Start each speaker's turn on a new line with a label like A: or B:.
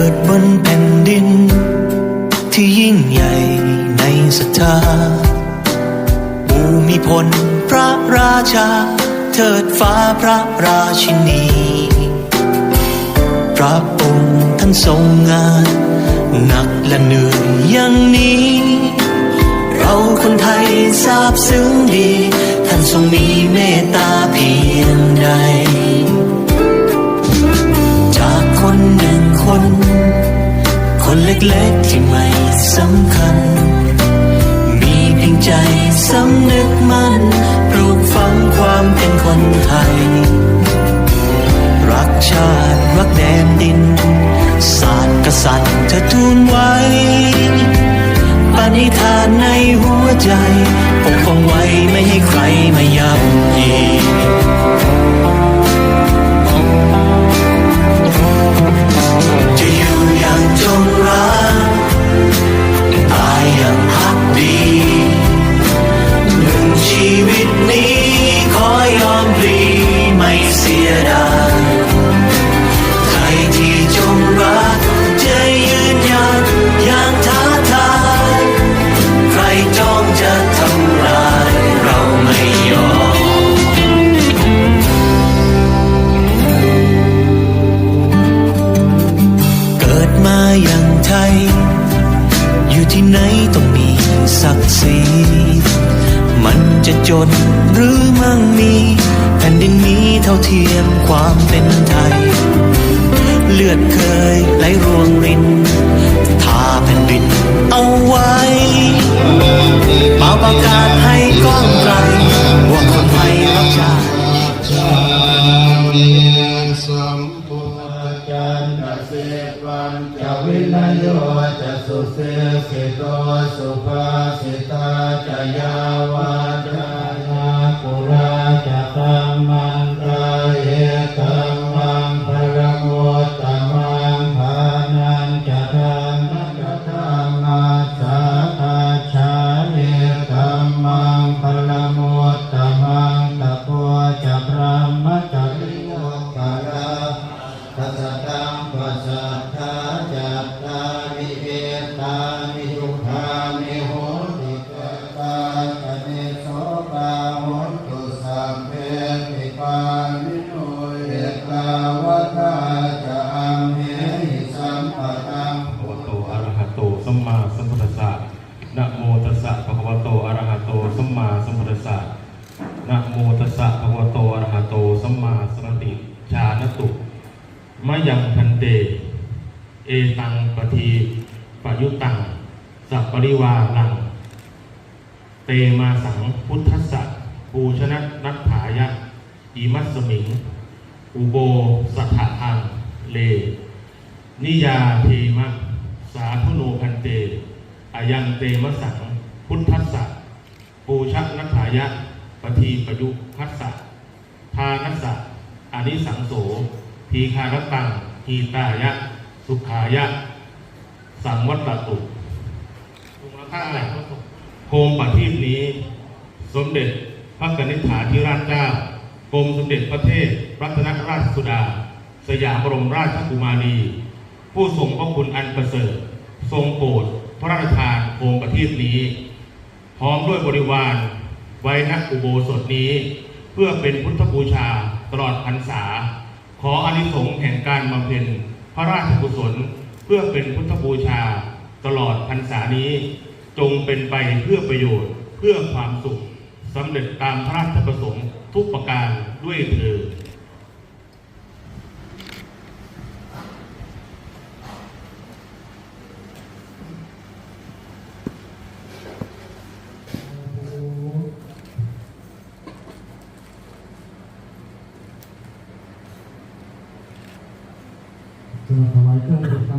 A: กิดบนแผ่นดิน ที่ยิ่งใหญ่ในศรัทธาภูมีพลพระราชาเถิดฟ้าพระราชินี พระองค์ท่านทรงงาน หนักและเหนื่อยอย่างนี้ เราคนไทยทราบซึ้งดี ท่านทรงมีเมตตาพี เล็กๆที่ไม่สำคัญ มีเพียงใจสำนึกมั่นปลูกฝังความเป็นคนไทย รักชาติรักแดนดิน ศาสตร์กษัตริย์เธอทูลไว้ปณิธานในหัวใจปกป้องไว้ไม่ให้ใครมาย่ำยี เสียดายใครที่จงรักจะยืนหยัดอย่างท้าทายใครจ้องจะทำลายเราไม่ยอมเกิดมาอย่างไทย อยู่ที่ไหนต้องมีศักดิ์ศรี มันจะจนหรือมั่งมี แผ่นดินนี้เท่าเทียมความเป็นไทย เลือดเคยไหลรวงรินทาแผ่นดินเอาไว้เป่าประกาศให้ก้องไกลว่าคนไทยรักชาติ
B: สวัญจวินโยจะสุเสสิโตสุภาสิตาจะยาวาาสัมพุท
C: ธิชานตุมะยังพันเต เอตังปะทีปยุตัง สัพปริวารัง เตมาสังพุทธสสะปูชนะนัตถายะอิมัสมิง อุโบสัทธอัง เล นิยาเทมะสาธุโนพันเตอายังเตมสัง พุทธสสะปูชักนักขายะปทีปยุคัสสะทานัสสะ อานิสังโสทีคารตังทีตายะ สุขายะ สังวัตตุมูลค่าโคมประทีปนี้ สมเด็จพระกนิษฐาธิราชเจ้ากรมสมเด็จพระเทพรัตนราชสุดา สยามบรมราชกุมารี ผู้ทรงพระคุณอันประเสริฐ ทรงโปรดพระราชทานโคมประทีปนี้ พร้อมด้วยบริวารไว้ณอุโบสถนี้เพื่อเป็นพุทธบูชาตลอดพรรษา ขออานิสงส์แห่งการบำเพ็ญพระราชกุศล เพื่อเป็นพุทธบูชาตลอดพรรษานี้ จงเป็นไปเพื่อประโยชน์เพื่อความสุขสำเร็จตามพระราชประสงค์ทุกประการด้วยเถิด
B: จะถ วา